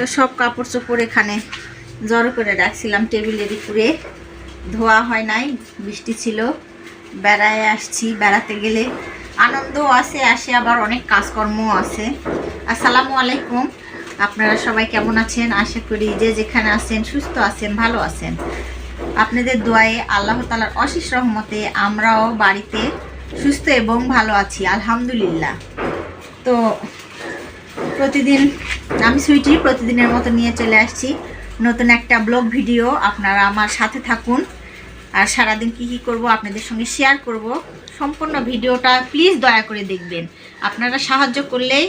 তো সব কাপড় চোপড় এখানে জড়ো করে রাখছিলাম টেবিলের উপরে ধোয়া হয় নাই, বৃষ্টি ছিল। বেড়ায় আসছি, বেড়াতে গেলে আনন্দও আছে, আসে আবার অনেক কাজকর্মও আছে। আসসালামু আলাইকুম। আপনারা সবাই কেমন আছেন? আশা করি যে যেখানে আছেন, সুস্থ আছেন, ভালো আছেন। আপনাদের দোয়ায়ে আল্লাহ তালার অশেষ রহমতে আমরাও বাড়িতে সুস্থ এবং ভালো আছি, আলহামদুলিল্লাহ। তো প্রতিদিন, আমি সুইটি প্রতিদিনের মতো নিয়ে চলে আসছি। নতুন একটা ব্লগ ভিডিও, আপনারা আমার সাথে থাকুন। আর সারাদিন কি কি করব আপনাদের সঙ্গে শেয়ার করব, সম্পূর্ণ ভিডিওটা প্লিজ দয়া করে দেখবেন। আপনারা সাহায্য করলেই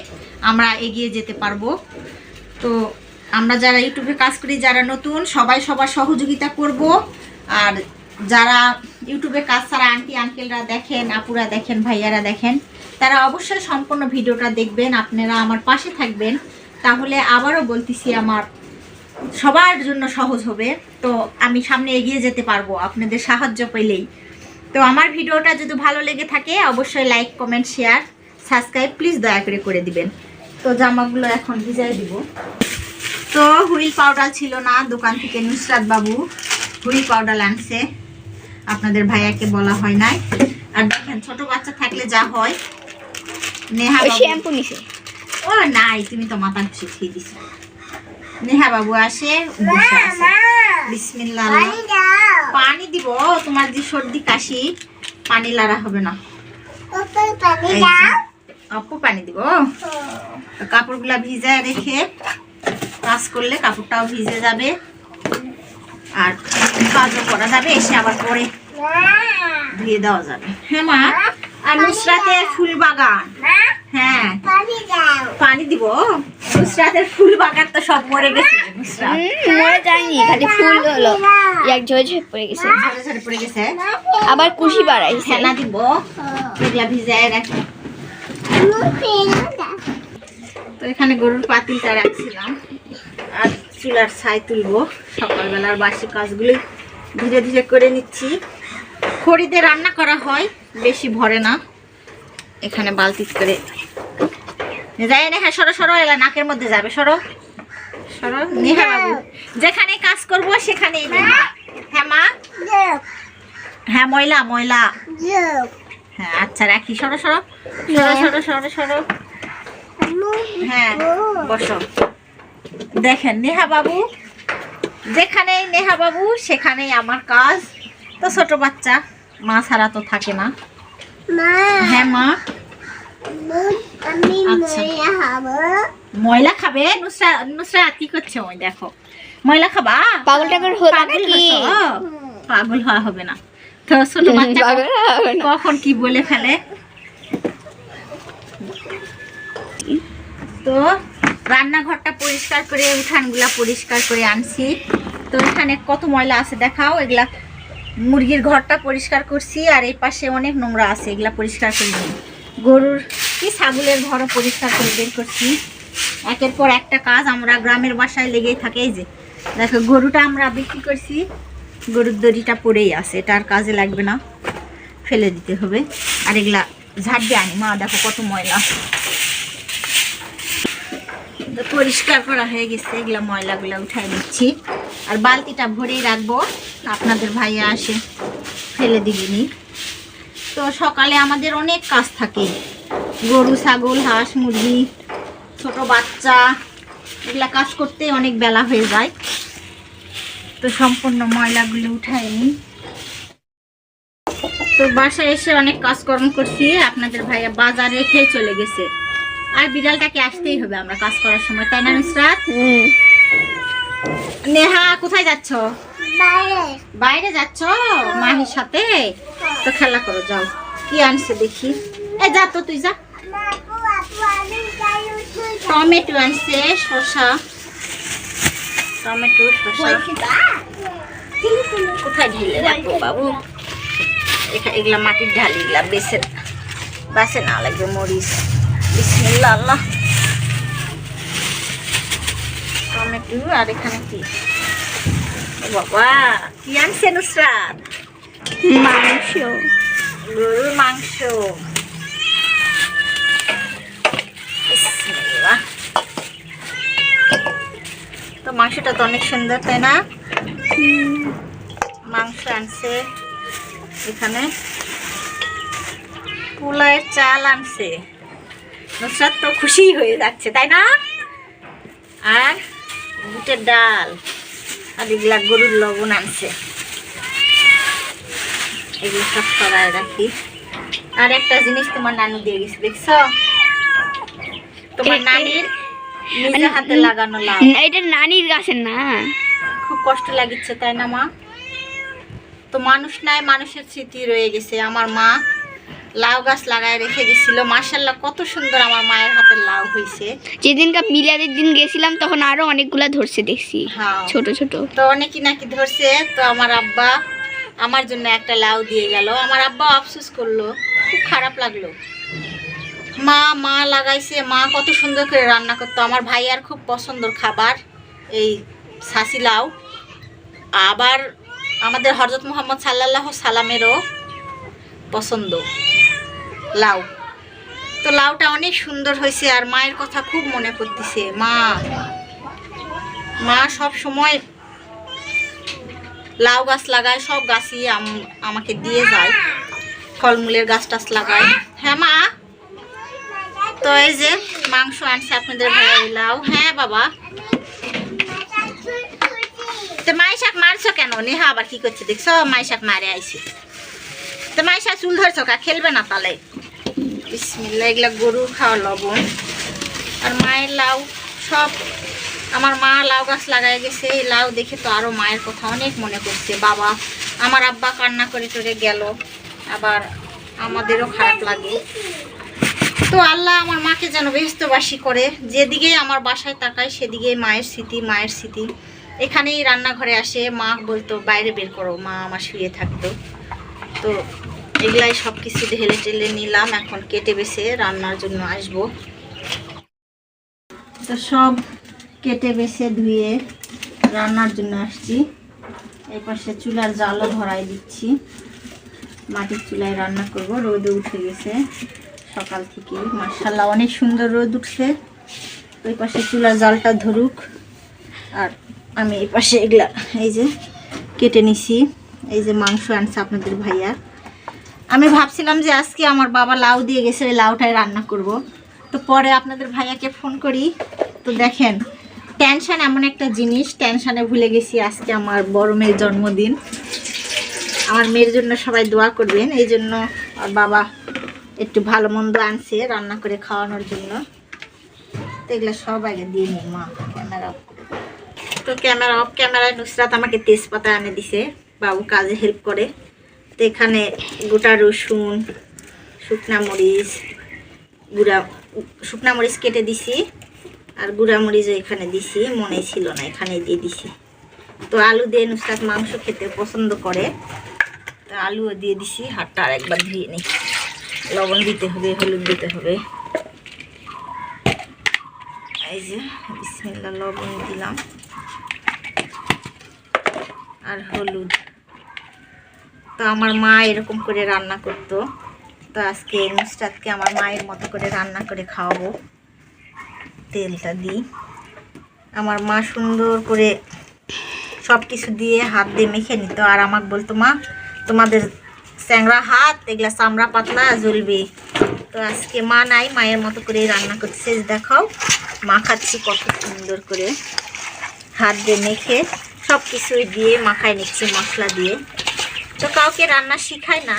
আমরা এগিয়ে যেতে পারব। তো আমরা যারা ইউটিউবে কাজ করি, যারা নতুন, সবাই সবার সহযোগিতা করব। আর যারা ইউটিউবে কাজ ছাড়া আন্টি, আঙ্কেলরা দেখেন, আপুরা দেখেন, ভাইয়ারা দেখেন তারা অবশ্যই সম্পূর্ণ ভিডিওটা দেখবেন, আপনারা আমার পাশে থাকবেন। তাহলে আবারও বলতেছি, আমার সবার জন্য সহজ হবে। তো আমি সামনে এগিয়ে যেতে পারব আপনাদের সাহায্য পেলেই। তো আমার ভিডিওটা যদি ভালো লেগে থাকে, অবশ্যই like comment share subscribe please দয়া করে করে দিবেন। তো জামাগুলো এখন ভিজাই দিব। তো হুইল পাউডার ছিল না, দোকান থেকে নুসরাত বাবু হুইল পাউডার আনছে। আপনাদের ভাইয়াকে বলা হয় নাই। আর দেখেন, ছোট বাচ্চা থাকলে যা হয়। নেহা বাবু- শ্যাম্পু নিছে। ও নাই তুমি তো মাথা শিখিয়ে দিছো। নেহা বাবু আসে বিসমিল্লাহ। পানি দিব তোমার যে সর্দি কাশি পানি লাড়া হবে না। অল্প পানি দিব কাপড়গুলা ভিজায় রেখে কাজ করলে কাপড়টাও ভিজে যাবে। আর কাজও করা যাবে এসে আবার পরে ধুয়ে দেওয়া যাবে। হ্যাঁ মা। আর নুসরাতের ফুল বাগান। হ্যাঁ। পানি দিব। নুসরাতের ফুল বাগান তো সব মরে গেছে নুসরাত। মরে যায়নি খালি ফুল হলো। এক ঝরে ঝরে পড়ে গেছে। ঝরে ঝরে পড়ে গেছে। আবার কুশি বাড়াইছে। ফেনা দিব। এগুলা ভিজায় রাখি তো এখানে গরুর পাতিলটা রাখছিলাম। আর চুলার ছাই তুলবো। সকালবেলার বাসি কাজগুলি ধীরে ধীরে করে নিচ্ছি। খড়িতে রান্না করা হয়। বেশি ভরে না। এখানে বালতি করে যাই না হ্যাঁ সরো সরো এলা নাকের মধ্যে যাবে সরো। সরো নেহা বাবু। যেখানে কাজ করব সেখানেই নেহা। হ্যাঁ মা। হ্যাঁ ময়লা ময়লা। হ্যাঁ আচ্ছা রাখি। সরো সরো। সরো সরো সরো সরো। হ্যাঁ বসো। দেখেন নেহা বাবু যেখানেই নেহা বাবু সেখানেই আমার কাজ। তো ছোট বাচ্চা। মা ছাড়া তো থাকে না। হ্যাঁ মা। আচ্ছা। ময়লা খাবে। নুসরা নুসরা কি করছে ওই দেখো। ময়লা খাবা? পাগল টাগল হওয়া হবে না। তো ছোট বাচ্চা। কখন কি বলে ফেলে। তো রান্নাঘরটা পরিষ্কার করে উঠানগুলা পরিষ্কার করে আনছি। তো এখানে কত ময়লা আছে দেখাও এগুলা মুরগির ঘরটা পরিষ্কার করছি, আর এই পাশে অনেক নোংরা আছে, এগুলা পরিষ্কার করে নিই গরুর কি ছাগলের ঘরও পরিষ্কার করে বের করছি। একের পর একটা কাজ আমরা গ্রামের বাসায় লেগেই থাকে যে। দেখো, গরুটা আমরা বিক্রি করছি, গরুর দড়িটা পড়েই আছে, এটা আর কাজে লাগবে না। ফেলে দিতে হবে। আর এগুলা ঝাড় দিয়ে আনি। মা, দেখো কত ময়লা। পরিষ্কার করা হয়ে গেছে, এগুলা ময়লাগুলো উঠাই নিচ্ছি আর বালতিটা ভরেই রাখব। আপনাদের ভাইয়া আসে, ফেলে দিবিনি তো সকালে আমাদের অনেক কাজ থাকে। গরু, ছাগল, হাঁস, মুরগি, ছোট বাচ্চা, এগুলা কাজ করতে অনেক বেলা হয়ে যায়। তো সম্পূর্ণ ময়লাগুলো উঠাই নিই তো বাসায় এসে অনেক কাজকর্ম করছি। আপনাদের ভাইয়া বাজারে খেয়ে চলে গেছে। আর বিড়ালটাকে আসতেই হবে আমরা কাজ করার সময় তাই না হুম। নেহা কোথায় যাচ্ছ? বাইরে যাচ্ছ? মাহির সাথে? তো খেলা করো যাও। কি আনছে দেখি। এ যা তো তুই যা। টমেটো আনছে শসা। টমেটো শসা। কোথায় ঢেলে রাখব বাবু? এগুলা মাটির ঢালি এগুলা বেছে বাসে না লাগবে মরিচ। বিসমিল্লাহ। আল্লাহ টমেটো আর এখানে কি? বাবা কি আনছে নুসরাত মাংস। গরুর মাংস। বিসমিল্লাহ। মাংসটা তো অনেক সুন্দর তাই না? মাংস আনছে এখানে। পোলায়ের চাল আনছে। নুসরাত তো খুশি হয়ে যাচ্ছে তাই না? আর বুটের ডাল আর এগুলা গরুর লবণ আনছে। এগুলো সব সরায় রাখি। আর একটা জিনিস তোমার নানু দিয়ে গেছে দেখছ? তোমার নানির নিজে হাতে লাগানো লাউ। এটা নানির গাছের না? খুব কষ্ট লাগিচ্ছে তাই না মা? তো মানুষ নাই মানুষের স্মৃতি রয়ে গেছে। আমার মা লাউ গাছ লাগায় রেখে গেছিল মার্শাল্লাহ কত সুন্দর আমার মায়ের হাতের লাউ হয়েছে যেদিনকার মিলাদের দিন গেছিলাম তখন আরও অনেকগুলা ধরছে দেখছি হ্যাঁ। ছোট ছোট। তো অনেকই নাকি ধরছে। তো আমার আব্বা আমার জন্য একটা লাউ দিয়ে গেল। আমার আব্বা আফসোস করল খুব খারাপ লাগল। মা মা লাগাইছে। মা কত সুন্দর করে রান্না করতো। আমার ভাইয়ার খুব পছন্দর খাবার এই সাসি লাউ। আবার আমাদের হরজত মোহাম্মদ সাল্লাল্লাহু সালামেরও পছন্দ। লাউ। তো লাউটা অনেক সুন্দর হয়েছে আর মায়ের কথা খুব মনে পড়তেছে। মা। মা সব সময় লাউ গাছ লাগায়, সব গাছই আম- আমাকে দিয়ে যায়। ফলমূলের গাছ টাছ লাগায়। হ্যাঁ মা? তো এই যে মাংস আনছে আপনাদের ভাই লাউ। হ্যাঁ বাবা। তো মাই শাক মারছো কেন? নেহা আবার কি করছে? দেখছ? মাই শাক মারে আইছে। তো মাই শাক চুল ধরছো কা? খেলবে না তাহলে? বিসমিল্লা এগুলা গরুর খাওয়া লবণ। আর মায়ের লাউ, সব আমার মা লাউ গাছ লাগাই গেছে। এই লাউ দেখে তো আরও মায়ের কথা অনেক মনে করছে। বাবা, আমার আব্বা কান্না করে টরে গেল। আবার আমাদেরও খারাপ লাগে। তো আল্লাহ আমার মাকে যেন ব্যস্তবাসী করে। যেদিকে আমার বাসায় তাকায়, সেদিকে মায়ের স্মৃতি মায়ের স্মৃতি। এখানেই রান্নাঘরে আসে। মা বলতো, বাইরে বের করো। মা আমার শুয়ে থাকতো। তো এগুলাই সব কিছু ঢেলে টেলে নিলাম, এখন কেটে বেছে রান্নার জন্য আসব। তো সব কেটে বেছে ধুয়ে রান্নার জন্য আসছি। এই পাশে চুলার জালও ধরাই দিচ্ছি। মাটির চুলায় রান্না করব রোদে উঠে গেছে সকাল থেকে। মার্শাল্লাহ অনেক সুন্দর রোদ উঠছে। ওই পাশে চুলার জালটা ধরুক। আর আমি এই পাশে এগুলা, এই যে কেটে নিছি। এই যে মাংস আনছে আপনাদের ভাইয়া। আমি ভাবছিলাম যে আজকে আমার বাবা লাউ দিয়ে গেছে, ওই লাউটাই রান্না করব। তো পরে আপনাদের ভাইয়াকে ফোন করি। তো দেখেন টেনশান এমন একটা জিনিস টেনশানে ভুলে গেছি আজকে আমার বড় মেয়ের জন্মদিন। আমার মেয়ের জন্য সবাই দোয়া করবেন, এই জন্য আর বাবা একটু ভালো মন্দ আনছে রান্না করে খাওয়ানোর জন্য। তো এগুলো সব আগে দিয়ে নিই মা, ক্যামেরা অফ। তো ক্যামেরা অফ ক্যামেরায় নুসরাত আমাকে তেজপাতা এনে দিছে, বাবু কাজে হেল্প করে। তো এখানে গোটা রসুন, শুকনা মরিচ, গুঁড়া, শুকনা মরিচ কেটে দিছি, আর গুঁড়া মরিচও এখানে দিছি, মনে ছিল না, এখানে দিয়ে দিছি। তো আলু দিয়ে নুসরাত মাংস খেতে পছন্দ করে, তো আলুও দিয়ে দিছি, হাতটা আর একবার ধুয়ে নিই। লবণ দিতে হবে, হলুদ দিতে হবে। এই যে বিসমিল্লা লবণ দিলাম। আর হলুদ। তো আমার মা এরকম করে রান্না করতো। তো আজকে নুসরাতকে আমার মায়ের মতো করে রান্না করে খাওয়াবো। তেলটা দিই। আমার মা সুন্দর করে সব কিছু দিয়ে হাত দিয়ে মেখে নিত। আর আমাকে বলতো, মা, তোমাদের স্যাংরা হাত, এগুলা চামড়া পাতলা জ্বলবে। তো আজকে মা নাই, মায়ের মতো করে রান্না করছে দেখাও, মা খাচ্ছি কত সুন্দর করে। হাত দিয়ে মেখে সব কিছুই দিয়ে মাখায় নিচ্ছি, মশলা দিয়ে। তো কাউকে রান্না শিখাই না।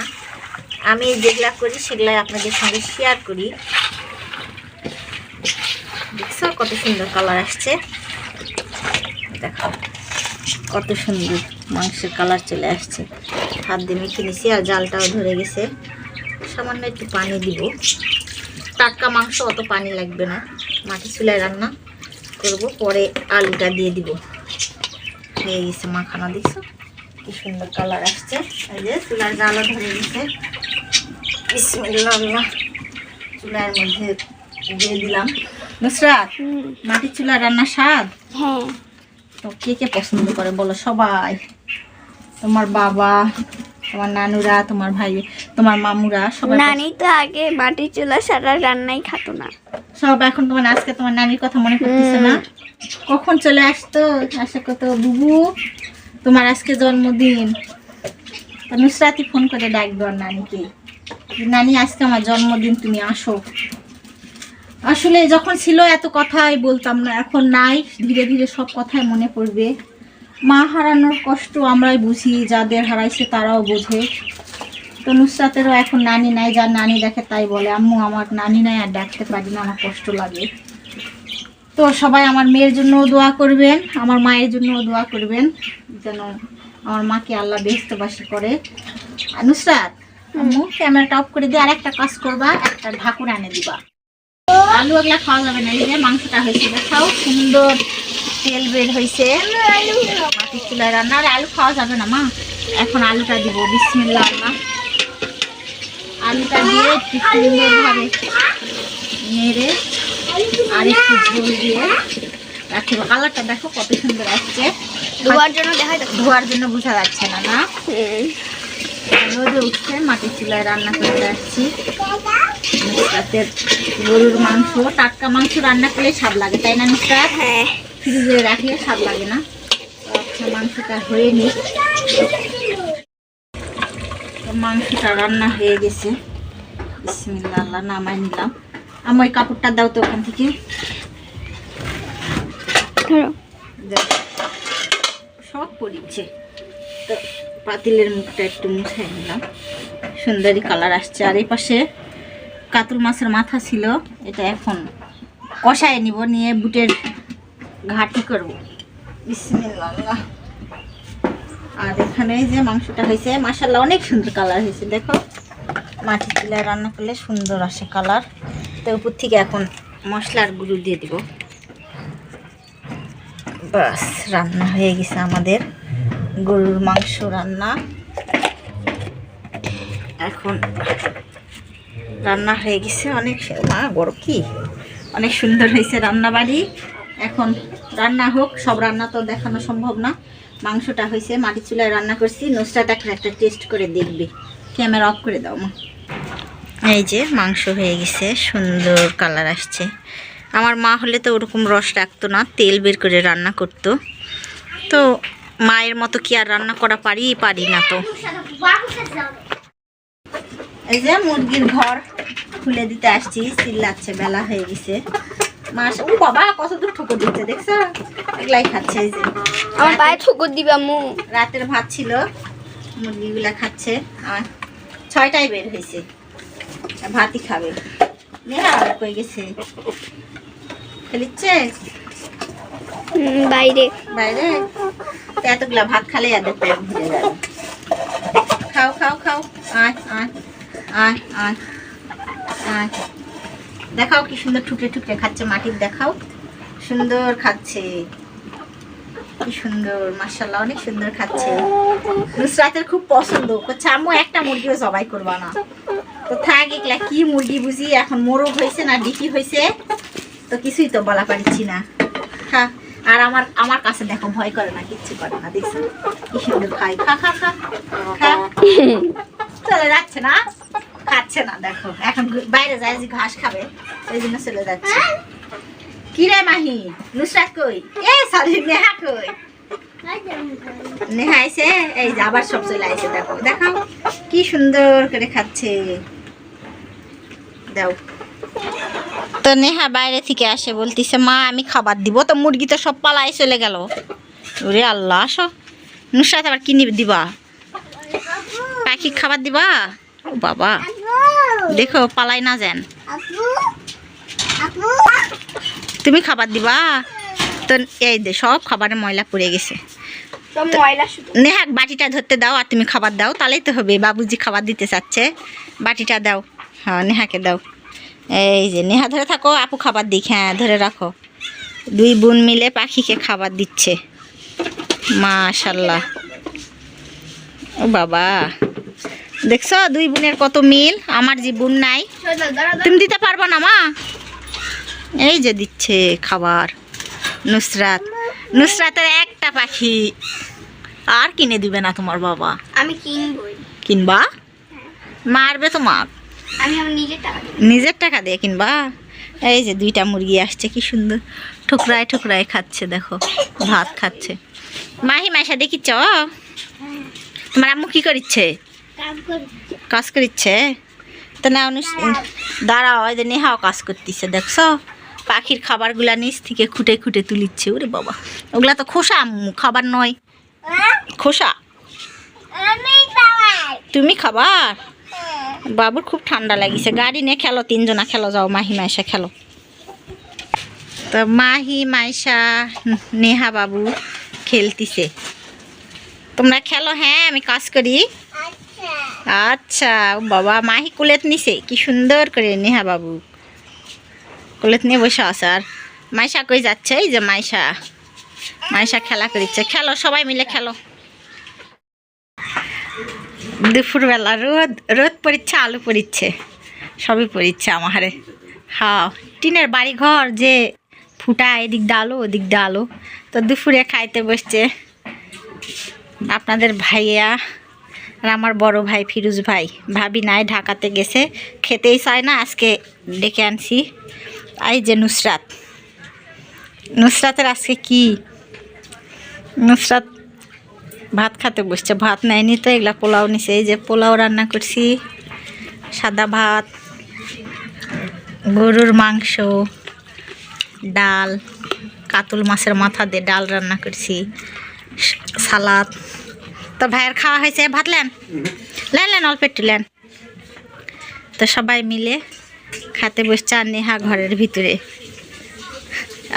আমি যেগুলা করি, সেগুলাই আপনাদের সঙ্গে শেয়ার করি। দেখছ কত সুন্দর কালার আসছে? দেখো কত সুন্দর মাংসের কালার চলে আসছে। হাত দিয়ে মেখে নিছি আর জালটাও ধরে গেছে। সামান্য একটু পানি দিব। টাটকা মাংস অত পানি লাগবে না। মাটি চুলায় রান্না করব, পরে আলুটা দিয়ে দিব। হয়ে গেছে মাখানা, দেখছ? কি সুন্দর কালার আসছে। এই যে চুলার জালও ধরে গেছে। বিসমিল্লাহ। চুলার মধ্যে দিয়ে দিলাম। নুসরাত মাটির চুলা রান্না স্বাদ? হ্যাঁ। তো কে কে পছন্দ করে বলো সবাই। তোমার বাবা তোমার নানুরা তোমার ভাই তোমার মামুরা সবাই নানি তো আগে মাটির চুলা সারা রান্নাই খাতো না। সব এখন তোমার আজকে তোমার নানির কথা মনে করতেছে না। কখন চলে আসতো? আশা করতো বুবু। তোমার আজকে জন্মদিন। তো নুসরাতি ফোন করে ডাকবে নানিকে। নানি, আজকে আমার জন্মদিন, তুমি আসো। আসলে যখন ছিল এত কথাই বলতাম না, এখন নাই। ধীরে ধীরে সব কথাই মনে পড়বে। মা হারানোর কষ্ট আমরাই বুঝি, যাদের হারাইছে তারাও বোঝে। তো নুসরাতেরও এখন নানি নাই, যার নানি দেখে তাই বলে, আম্মু, আমার নানি নাই আর ডাকতে পারি না, আমার কষ্ট লাগে। তো সবাই আমার মেয়ের জন্য দোয়া করবেন, আমার মায়ের জন্য দোয়া করবেন, যেন আমার মাকে আল্লাহ ব্যস্তবাসী করে। নুসরাত, আম্মু, ক্যামেরাটা অফ করে দিয়ে আর একটা কাজ করবা, একটা ঢাকুর এনে দিবা। আলু এগুলা খাওয়া যাবে না, এই যে মাংসটা হয়েছে, দেখাও সুন্দর তেল বের হয়েছে। রান্না, আর আলু খাওয়া যাবে না মা। এখন আলুটা দিব বিসমিল্লা আল্লাহ। আলুটা দিয়ে একটু সুন্দরভাবে নেড়ে আর একটু ঝোল দিয়ে হবে কালারটা দেখো কত সুন্দর আসছে। ধোয়ার জন্য দেখাই তো। ধোয়ার জন্য বোঝা যাচ্ছে না না? রোদে উঠছে মাটির চুলায় রান্না করতে আসছি রাতের গরুর মাংস টাটকা মাংস রান্না করলে স্বাদ লাগে তাই না নুসরাত হ্যাঁ। ফ্রিজে রাখলে স্বাদ লাগে না। আচ্ছা মাংসটা হয়ে নি। মাংসটা রান্না হয়ে গেছে। বিসমিল্লাহ আল্লাহ নামাই নিলাম। আমি ওই কাপড়টা দাও তো ওখান থেকে। সব পড়িচ্ছে তো পাতিলের মুখটা একটু মুছে নিলাম। সুন্দরী কালার আসছে। আর এই পাশে কাতল মাছের মাথা ছিল এটা এখন কষায় নিব নিয়ে বুটের ঘাটি করব। বিসমিল্লাহ। আর এখানে যে মাংসটা হয়েছে মাসাল্লাহ অনেক সুন্দর কালার হয়েছে। দেখো মাটি চুলায় রান্না করলে সুন্দর আসে কালার। তো উপর থেকে এখন মশলার গুঁড়ো দিয়ে দিব। বাস রান্না হয়ে গেছে আমাদের। গরুর মাংস রান্না। এখন রান্না হয়ে গেছে। অনেক মা বড় কি? অনেক সুন্দর হয়েছে রান্না বাড়ি এখন রান্না হোক, সব রান্না তো দেখানো সম্ভব না। মাংসটা হয়েছে মাটি চুলায় রান্না করছি। এখন একটা টেস্ট করে দেখবে। ক্যামেরা অফ করে দাও মা। এই যে মাংস হয়ে গেছে সুন্দর কালার আসছে। আমার মা হলে তো ওরকম রস রাখতো না তেল বের করে রান্না করতো। তো মায়ের মতো কি আর রান্না করা পারি? পারি না তো। এই যে মুরগির ঘর খুলে দিতে আসছি চিল্লাচ্ছে বেলা হয়ে গেছে। মাস ও বাবা কত দূর ঠুকো দিচ্ছে দেখছ? এগুলাই খাচ্ছে এই যে। আমার পায়ে ঠুকুর দিবে আম্মু। রাতের ভাত ছিল মুরগিগুলা খাচ্ছে। আর ছয়টায় বের হয়েছে। ভাতই খাবে। কই গেছে? খেলিচ্ছে? বাইরে। বাইরে? এতগুলা ভাত খালে এদের পেট ভরে যাবে। খাও খাও খাও। আয় আয় আয় আয় আয়। দেখাও কি সুন্দর ঠুকরে ঠুকরে খাচ্ছে মাটির দেখাও। সুন্দর খাচ্ছে। কি সুন্দর মার্শাল্লাহ অনেক সুন্দর খাচ্ছে। নুসরাতের খুব পছন্দ। করছে আম্মু একটা মুরগিও জবাই করবা না। তো থাক এগুলা কি মুরগি বুঝি, এখন মোরগ হয়েছে না ডিকি হয়েছে, তো কিছুই তো বলা পারছি না। আর আমার আমার কাছে দেখো ভয় করে না, কিচ্ছু করে না, দেখছ? খাই চলে যাচ্ছে না? খাচ্ছে না, দেখো। এখন বাইরে যায়, যে ঘাস খাবে ওই জন্য চলে যাচ্ছে। কি রে মাহি? নুসরাত কই? এ সরি নেহা কই? নেহা আইছে? এই যে আবার সব চলে আইছে, দেখো। দেখাও, কি সুন্দর করে খাচ্ছে। দাও। তো নেহা বাইরে থেকে আসে বলতিছে মা আমি খাবার দিব। তো মুরগি তো সব পালাই চলে গেল। ওরে আল্লাহ আসো। নুসরাত আবার কিনে দিবা? পাখি খাবার দিবা? ও বাবা। দেখো পালাই না যান। তুমি খাবার দিবা? তো এই দে সব খাবারের ময়লা পড়ে গেছে। নেহাক বাটিটা ধরতে দাও আর তুমি খাবার দাও তাহলেই তো হবে। বাবুজি খাবার দিতে চাচ্ছে। বাটিটা দাও। হ্যাঁ নেহাকে দাও। এই যে নেহা ধরে থাকো আপু খাবার দিক হ্যাঁ ধরে রাখো। দুই বোন মিলে পাখিকে খাবার দিচ্ছে। মাশাল্লাহ ও বাবা দেখছ দুই বোনের কত মিল? আমার যে বোন নাই। তুমি দিতে পারব না মা? এই যে দিচ্ছে খাবার। নুসরাত নুসরাতের একটা পাখি। আর কিনে দিবে না তোমার বাবা। আমি কিনবই। কিনবা? মারবে তোমার আমি আমার নিজের টাকা নিজের টাকা দিয়ে কিনবা? এই যে দুইটা মুরগি আসছে কি সুন্দর। ঠুকরায় ঠুকরায় খাচ্ছে দেখো। ভাত খাচ্ছে। মাহি মাইশা দেখিছ তোমার আম্মু কি করিচ্ছে? কাজ করিচ্ছে? তো না দাঁড়াও। ওই যে নেহাও কাজ করতেছে দেখছ? পাখির খাবারগুলা নিচ থেকে খুঁটে খুঁটে তুলিচ্ছে ওরে বাবা। ওগুলা তো খোসা আম্মু খাবার নয়। খোসা? তুমি খাবার? বাবুর খুব ঠান্ডা লাগিছে। গাড়ি নিয়ে খেলো, তিনজনা খেলো, যাও, মাহি মাইশা খেলো। তো মাহি, মাইশা, নেহা বাবু খেলতিছে। তোমরা খেলো হ্যাঁ আমি কাজ করি। আচ্ছা। বাবা, মাহি কুলেত নিছে, কি সুন্দর করে, নেহা বাবু। কুলেত নিয়ে বসে আছে আর। মাইশা কই যাচ্ছে? এই যে মাইশা। মাইশা খেলা করিচ্ছে। খেলো, সবাই মিলে খেলো। দুপুরবেলা রোদ রোদ পড়িচ্ছে, আলু পড়িচ্ছে, সবই পড়িচ্ছে আমারে। হ্যাঁ টিনের বাড়ি ঘর যে ফুটা এদিক ডালো ওদিক ডালো তো দুপুরে খাইতে বসছে আপনাদের ভাইয়া আর আমার বড় ভাই ফিরুজ ভাই। ভাবি নাই ঢাকাতে গেছে, খেতেই চায় না, আজকে ডেকে আনছি। এই যে নুসরাত। নুসরাতের আজকে কি? নুসরাত ভাত খেতে বসছে, ভাত নেয়নি তো, এগুলা পোলাও নিছে। এই যে পোলাও রান্না করছি, সাদা ভাত, গরুর মাংস, ডাল, কাতল মাছের মাথা দিয়ে ডাল রান্না করছি, সালাদ। তো ভাইয়ের খাওয়া হয়েছে, ভাত লেন? লেন লেন, অল্প একটু লেন। তো সবাই মিলে খাতে বসছে আর নেহা ঘরের ভিতরে।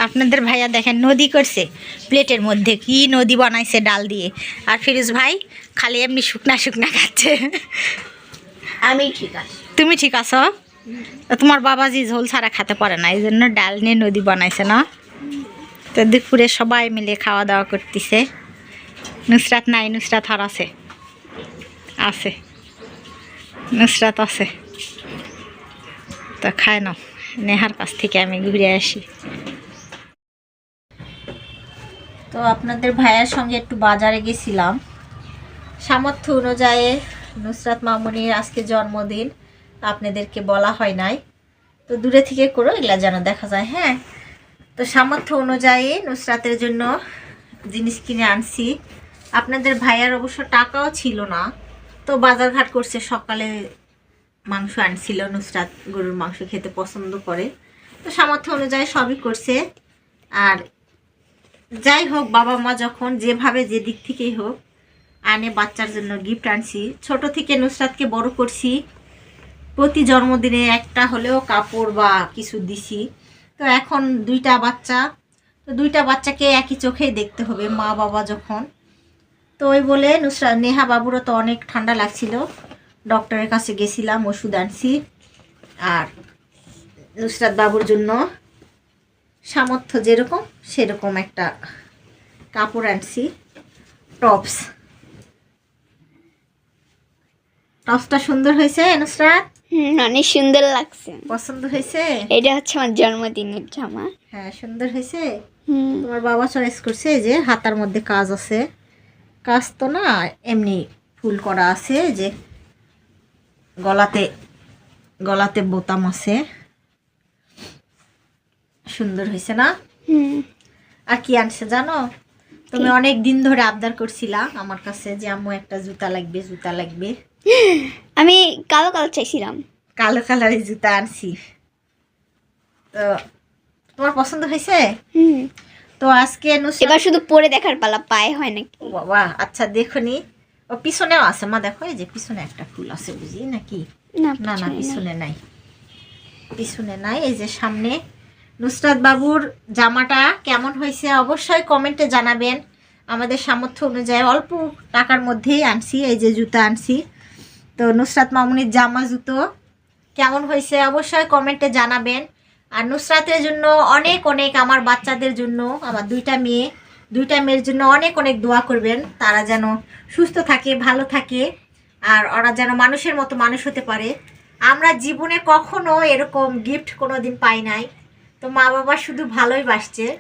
আপনাদের ভাইয়া দেখেন নদী করছে প্লেটের মধ্যে কি নদী বানাইছে ডাল দিয়ে। আর ফিরোজ ভাই খালি এমনি শুকনা শুকনা খাচ্ছে। আমি ঠিক আছে। তুমি ঠিক আছো? তো তোমার বাবাজি ঝোল ছাড়া খেতে পারে না এই জন্য ডাল নিয়ে নদী বানাইছে না। তো দুপুরে সবাই মিলে খাওয়া দাওয়া করতেছে। নুসরাত নাই নুসরাত আর আছে। আছে। নুসরাত আছে। তো খায় নাও নেহার কাছ থেকে আমি ঘুরে আসি। তো আপনাদের ভাইয়ের সঙ্গে একটু বাজারে গেছিলাম। সামর্থ্য অনুযায়ী নুসরাত মামুনির আজকে জন্মদিন, আপনাদেরকে বলা হয় নাই। তো দূরে থেকে করো এগুলা যেন দেখা যায় হ্যাঁ? তো সামর্থ্য অনুযায়ী নুসরাতের জন্য জিনিস কিনে আনছি। আপনাদের ভাইয়ার অবশ্য টাকাও ছিল না। তো বাজারঘাট করছে, সকালে মাংস আনছিল, নুসরাত গরুর মাংস খেতে পছন্দ করে। তো সামর্থ্য অনুযায়ী সবই করছে। আর যাই হোক, বাবা মা যখন যেভাবে যে দিক থেকেই হোক, আনে বাচ্চার জন্য গিফট আনছি। ছোট থেকে নুসরাতকে বড় করছি। প্রতি জন্মদিনে একটা হলেও কাপড় বা কিছু দিছি। তো এখন দুইটা বাচ্চা। তো দুইটা বাচ্চাকে একই চোখেই দেখতে হবে, মা, বাবা যখন। তো ওই বলে নুসরাত নেহা বাবুরও তো অনেক ঠান্ডা লাগছিল। ডক্টরের কাছে গেছিলাম, ওষুধ আনছি। আর নুসরাত বাবুর জন্য সামর্থ্য যেরকম সেরকম একটা কাপড় আনছি টপস টপসটা সুন্দর হয়েছে নুসরাত? অনেক সুন্দর লাগছে। পছন্দ হয়েছে? এটা হচ্ছে আমার জন্মদিনের জামা। হ্যাঁ সুন্দর হয়েছে? তোমার বাবা চয়েস করছে যে হাতার মধ্যে কাজ আছে। কাজ তো না এমনি ফুল করা আছে যে গলাতে গলাতে বোতাম আছে। সুন্দর হয়েছে না? আর কি আনছে জানো? তুমি অনেক দিন ধরে আবদার করছিলা আমার কাছে যে আম্মু একটা জুতা লাগবে জুতা লাগবে। আমি কালো কালো চাইছিলাম। কালো কালারের জুতা আনছি। তো তোমার পছন্দ হয়েছে? হুম। তো আজকে এবার শুধু পরে দেখার পালা পায়ে হয় নাকি? বাবা আচ্ছা দেখুনি ও পিছনেও আছে মা দেখো এই যে পিছনে একটা ফুল আছে বুঝি নাকি? না না না না। পিছনে নাই। পিছনে নাই এই যে সামনে নুসরাত বাবুর জামাটা কেমন হয়েছে অবশ্যই কমেন্টে জানাবেন। আমাদের সামর্থ্য অনুযায়ী অল্প টাকার মধ্যেই আনছি, এই যে জুতা আনছি। তো নুসরাত মামুনির জামা, জুতো কেমন হয়েছে অবশ্যই কমেন্টে জানাবেন। আর নুসরাতের জন্য অনেক অনেক আমার বাচ্চাদের জন্য, আমার দুইটা মেয়ে, দুইটা মেয়ের জন্য অনেক অনেক দোয়া করবেন। তারা যেন সুস্থ থাকে, ভালো থাকে, আর ওরা যেন মানুষের মতো মানুষ হতে পারে। আমরা জীবনে কখনো এরকম গিফট কোনো দিন পাই নাই। তো মা বাবা শুধু ভালোই বাসছে।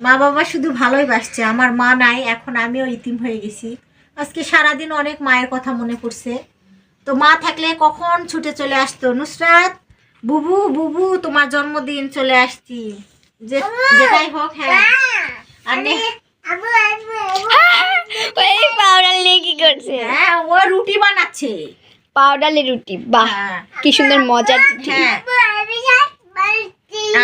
মা বাবা শুধু ভালোই বাসছে আমার মা নাই এখন আমিও ইতিম হয়ে গেছি। আজকে সারাদিন অনেক মায়ের কথা মনে পড়ছে। তো মা থাকলে কখন ছুটে চলে আসতো? নুসরাত বুবু বুবু তোমার জন্মদিন চলে আসছি। যে যেটাই হোক হ্যাঁ। আর নে- ওই পাউডার নিয়ে কি করছে? হ্যাঁ ও রুটি বানাচ্ছে। পাউডারের রুটি বাহ হ্যাঁ। কি সুন্দর মজার রুটি। হ্যাঁ।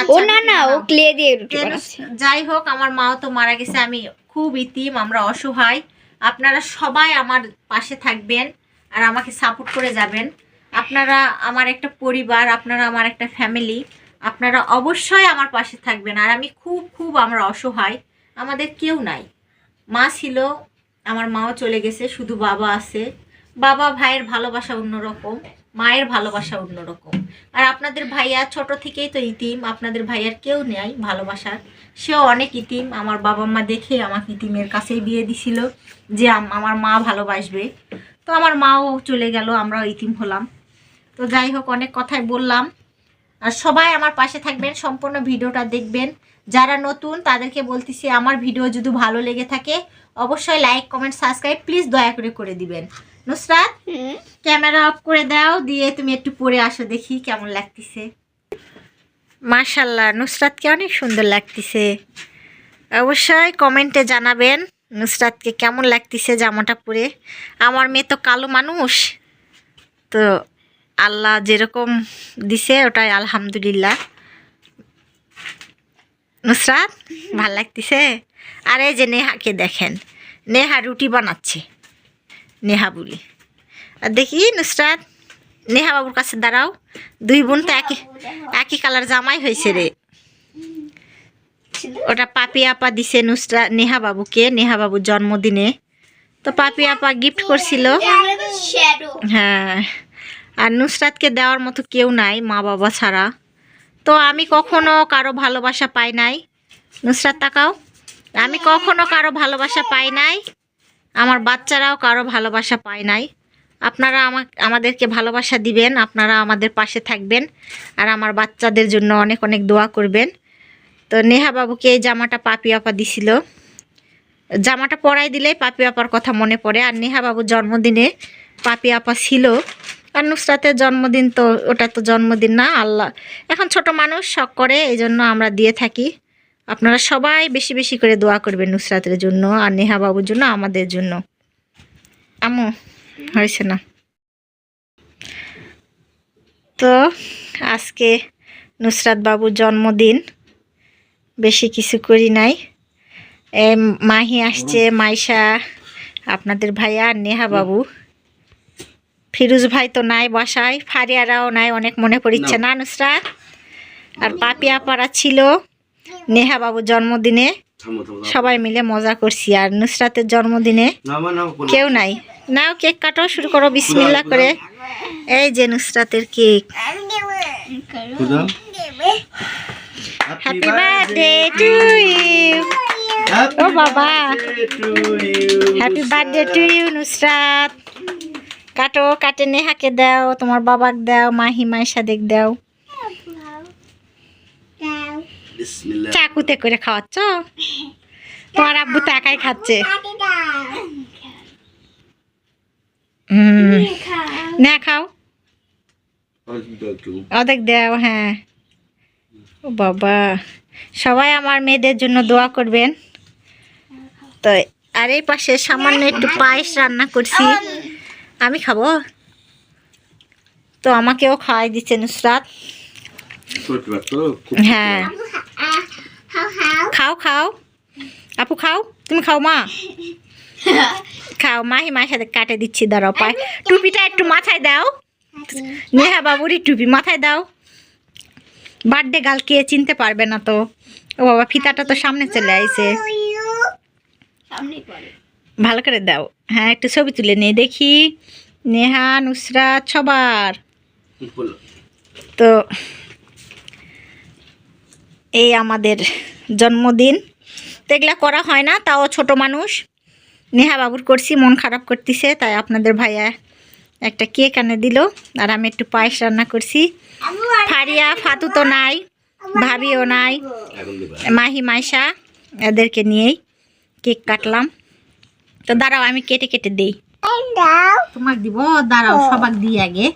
ও আচ্ছা, না না ও। ক্লে দিয়ে রুটি বানাচ্ছে। যাই হোক আমার মাও তো মারা গেছে আমি খুব ইতিম আমরা অসহায়। আপনারা সবাই আমার পাশে থাকবেন আর আমাকে সাপোর্ট করে যাবেন। আপনারা আমার একটা পরিবার আপনারা আমার একটা ফ্যামিলি আপনারা অবশ্যই আমার পাশে থাকবেন। আর আমি খুব খুব আমরা অসহায় আমাদের কেউ নাই। মা ছিল আমার মাও চলে গেছে শুধু বাবা আছে। বাবা ভাইয়ের ভালোবাসা অন্যরকম। মায়ের ভালোবাসা অন্যরকম। আর আপনাদের ভাইয়া ছোট থেকেই তো ইতিম, আপনাদের ভাইয়ার কেউ নেই ভালোবাসার। সেও অনেক ইতিম। আমার বাবা মা দেখে আমাকে ইতিমের কাছেই বিয়ে দিছিল যে আম- আমার মা ভালোবাসবে। তো আমার মাও চলে গেল, আমরাও ইতিম হলাম। তো যাই হোক, অনেক কথাই বললাম। আর সবাই আমার পাশে থাকবেন, সম্পূর্ণ ভিডিওটা দেখবেন। যারা নতুন, তাদেরকে বলতেছি, আমার ভিডিও যদি ভালো লেগে থাকে, অবশ্যই লাইক কমেন্ট সাবস্ক্রাইব প্লিজ দয়া করে করে দিবেন। নুসরাত ক্যামেরা অফ করে দাও দিয়ে তুমি একটু পরে আসো দেখি কেমন লাগতেছে। মাশাল্লাহ নুসরাতকে অনেক সুন্দর লাগতেছে। অবশ্যই কমেন্টে জানাবেন নুসরাতকে কেমন লাগতেছে জামাটা পরে। আমার মেয়ে তো কালো মানুষ তো আল্লাহ যেরকম দিছে ওটাই আলহামদুলিল্লাহ। নুসরাত ভালো লাগতেছে? আর এই যে নেহাকে দেখেন নেহা রুটি বানাচ্ছে। নেহা বুড়ি আর দেখি, নুসরাত, নেহা বাবুর কাছে দাঁড়াও। দুই বোন তো একই একই কালার জামাই হয়েছে রে। ওটা পাপি আপা দিছে নুসরা, নেহা বাবুকে। নেহা বাবুর জন্মদিনে। তো পাপি আপা গিফট করছিল। হ্যাঁ। আর নুসরাতকে দেওয়ার মতো কেউ নাই, মা বাবা ছাড়া। তো আমি কখনো কারও ভালোবাসা পাই নাই। নুসরাত তাকাও। আমি কখনো কারও ভালোবাসা পাই নাই। আমার বাচ্চারাও কারও ভালোবাসা পায় নাই। আপনারা আমা আমাদেরকে ভালোবাসা দিবেন, আপনারা আমাদের পাশে থাকবেন, আর আমার বাচ্চাদের জন্য অনেক অনেক দোয়া করবেন। তো নেহা বাবুকে এই জামাটা পাপি আপা দিছিল। জামাটা পরাই দিলেই পাপি আপার কথা মনে পড়ে, আর নেহা বাবুর জন্মদিনে পাপি আপা ছিল। আর নুসরাতের জন্মদিন তো, ওটা তো জন্মদিন না, আল্লাহ, এখন ছোট মানুষ শখ করে এই জন্য আমরা দিয়ে থাকি। আপনারা সবাই বেশি বেশি করে দোয়া করবেন নুসরাতের জন্য আর নেহা বাবুর জন্য আমাদের জন্য। আমু হয়েছে না? তো আজকে নুসরাত বাবুর জন্মদিন। বেশি কিছু করি নাই। এ মাহি আসছে মাইশা আপনাদের ভাইয়া আর নেহা বাবু। ফিরুজ ভাই তো নাই বাসায় ফারিয়ারাও নাই অনেক মনে পড়িচ্ছে না। নুসরাত? আর পাপিয়া পাড়া ছিল। নেহা বাবুর জন্মদিনে। সবাই মিলে মজা করছি। আর নুসরাতের জন্মদিনে। কেউ নাই। নাও কেক কাটো শুরু করো বিসমিল্লা করে। এই যে নুসরাতের cake. Happy birthday to you ও বাবা। Happy birthday to you Nusrat. কাটো কাটে নেহাকে দাও। তোমার বাবাকে দাও মাহি মাইশাদেক দাও। বিসমিল্লাহ। চাকুতে করে খাওয়াচ্ছ? তোমার আব্বু তো একাই খাচ্ছে। হুম। না খাও। অর্ধেক দাও হ্যাঁ। ও বাবা সবাই আমার মেয়েদের জন্য দোয়া করবেন। তো আর এই পাশে সামান্য একটু পায়েস রান্না করছি। আমি খাব? তো আমাকেও খাওয়াই দিচ্ছে নুসরাত। হ্যাঁ। খাও খাও আপু খাও তুমি খাও মা খাও মাহি মায়ের সাথে কাটে দিচ্ছি দাঁড়াও পায়ে টুপিটা একটু মাথায় দাও নেহা বাবুরই টুপি মাথায় দাও বার্থডে গাল কে চিনতে পারবে না তো ও বাবা ফিতাটা তো সামনে চলে আইছে ভালো করে দাও হ্যাঁ একটু ছবি তুলে নিয়ে দেখি নেহা নুসরাত সবার তো এই আমাদের জন্মদিন। তো এগুলা করা হয় না তাও ছোট মানুষ। নেহা বাবুর করছি মন খারাপ করতেছে তাই আপনাদের ভাইয়া একটা কেক আনে দিল। আর আমি একটু পায়েস রান্না করছি। ফারিয়া ফাতু তো নাই ভাবিও নাই। মাহি মাইশা এদেরকে নিয়েই কেক কাটলাম। তো দাঁড়াও আমি কেটে কেটে দিই। তোমার দিব দাঁড়াও সবাক দিই আগে।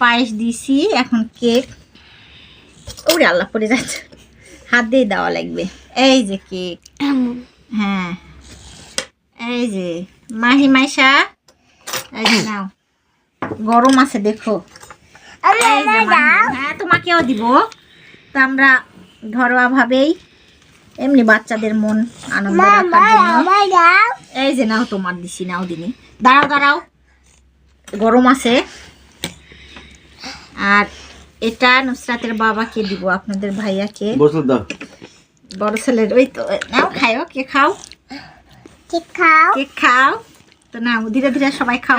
পায়েস দিছি এখন কেক। ওরে আল্লাহ পড়ে যাচ্ছে। হাত দিয়ে দেওয়া লাগবে। এই যে কেক। হ্যাঁ। এই যে মাহি মাইশা এই যে নাও। গরম আছে দেখো। হ্যাঁ তোমাকেও দিব। তো আমরা ঘরোয়া ভাবেই এমনি বাচ্চাদের মন আনন্দ রাখার জন্য। এই যে নাও তোমার দিছি নাও দিনি। দাঁড়াও দাঁড়াও। গরম আছে। আর এটা নুসরাতের বাবাকে দিব আপনাদের ভাইয়াকে। বড় ছেলের ওই তো নাও খাও? কে খাও? কে খাও? তো নাও ধীরে ধীরে সবাই খাও।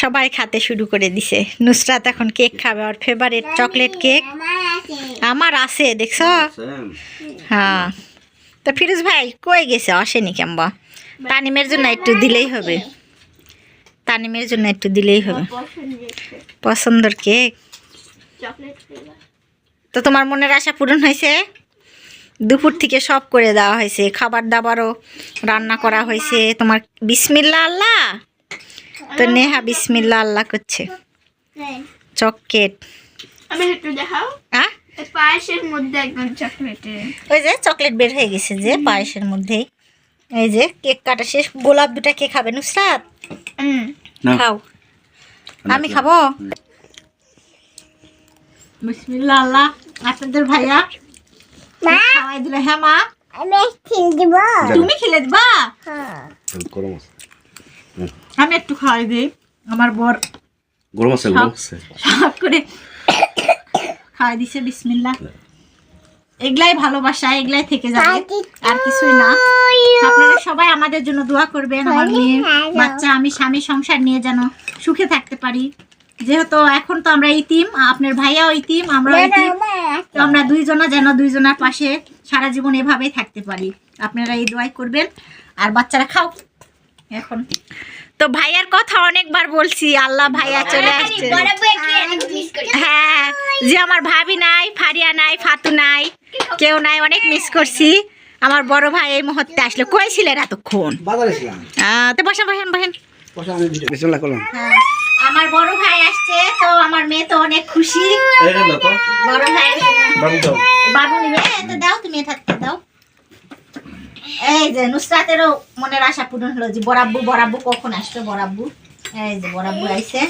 সবাই। খেতে শুরু করে দিছে। নুসরাত এখন কেক খাবে আর ফেভারিট চকলেট কেক আমার আছে দেখছ? হ্যাঁ। তো ফিরোজ ভাই কই গেছে? আসেনি কেমবা। তানিমের জন্য একটু দিলেই হবে। তানিমের জন্য একটু দিলেই হবে। পছন্দর কেক। তো তোমার মনের আশা পূরণ হয়েছে? দুপুর থেকে সব করে দেওয়া হয়েছে। খাবার দাবারও রান্না করা হয়েছে। তোমার বিসমিল্লা আল্লাহ? তো নেহা বিসমিল্লা আল্লাহ করছে। চকলেট। আমি একটু দেখাও। হ্যাঁ? পায়েসের মধ্যে একদম চকলেটে। ওই যে চকলেট বের হয়ে গেছে যে পায়েসের মধ্যেই এই যে কেক কাটা শেষ। গোলাপ দুটা কে খাবে নুসরাত? খাও। আমি খাব? বিসমিল্লাহ আল্লাহ। আপনাদের ভাইয়া খাওয়াই দিলে হ্যাঁ মা? তুমি খেলে দিবা? আমি একটু খাওয়াই দিই। আমার বর গরম আছে গরম আছে। সব করে খাওয়াই দিছে বিসমিল্লাহ। এগুলাই ভালোবাসা এগুলাই থেকে যাবে। আর কিছুই না। আপনারা সবাই আমাদের জন্য দোয়া করবেন আমার মেয়ে বাচ্চা আমি স্বামী সংসার নিয়ে যেন সুখে থাকতে পারি। যেহেতু এখন তো আমরা ইতিম আপনার ভাইয়াও ইতিম আমরাও ইতিম তো আমরা দুইজনা যেন দুইজনার পাশে সারা জীবন এভাবেই থাকতে পারি। আপনারা এই দোয়াই করবেন। আর বাচ্চারা খাও। এখন। তো ভাইয়ার কথা অনেকবার বলছি আল্লাহ ভাইয়া চলে আসছে। হ্যাঁ যে আমার ভাবি নাই ফারিয়া নাই ফাতু নাই কেউ নাই অনেক মিস করছি। আমার বড় ভাই এই মুহূর্তে আসলো। কই ছিলেন এতক্ষণ? তো বসেন বসেন বসেন। বিসমিল্লাহ করলাম। হ্যাঁ, আমার বড় ভাই আসছে তো আমার মেয়ে তো অনেক খুশি। বড় ভাই বাবু দাও। বাবু নিবে? তো দাও তুমি এটা দাও। এই যে নুসরাতেরও মনের আশা পূরণ হলো যে বরাব্বু বরাব্বু কখন আসবে? বরাব্বু। এই যে বরাব্বু আইছে।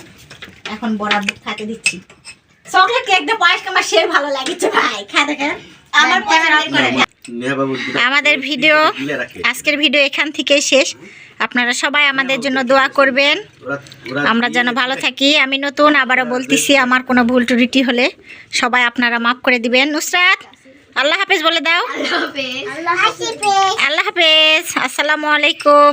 এখন বরাব্বু খাতে দিচ্ছি। চকলেট কেকটা পায়েস আমার সে ভালো লাগছে ভাই। খা দেখেন। আমার আমাদের ভিডিও আজকের ভিডিও এখান থেকে শেষ। আপনারা সবাই আমাদের জন্য দোয়া করবেন। আমরা যেন ভালো থাকি। আমি নতুন আবারও বলতেছি আমার কোনো ভুল ত্রুটি হলে সবাই আপনারা মাফ করে দিবেন। নুসরাত আল্লাহ হাফেজ বলে দাও। আল্লাহ হাফেজ। আসসালামু আলাইকুম।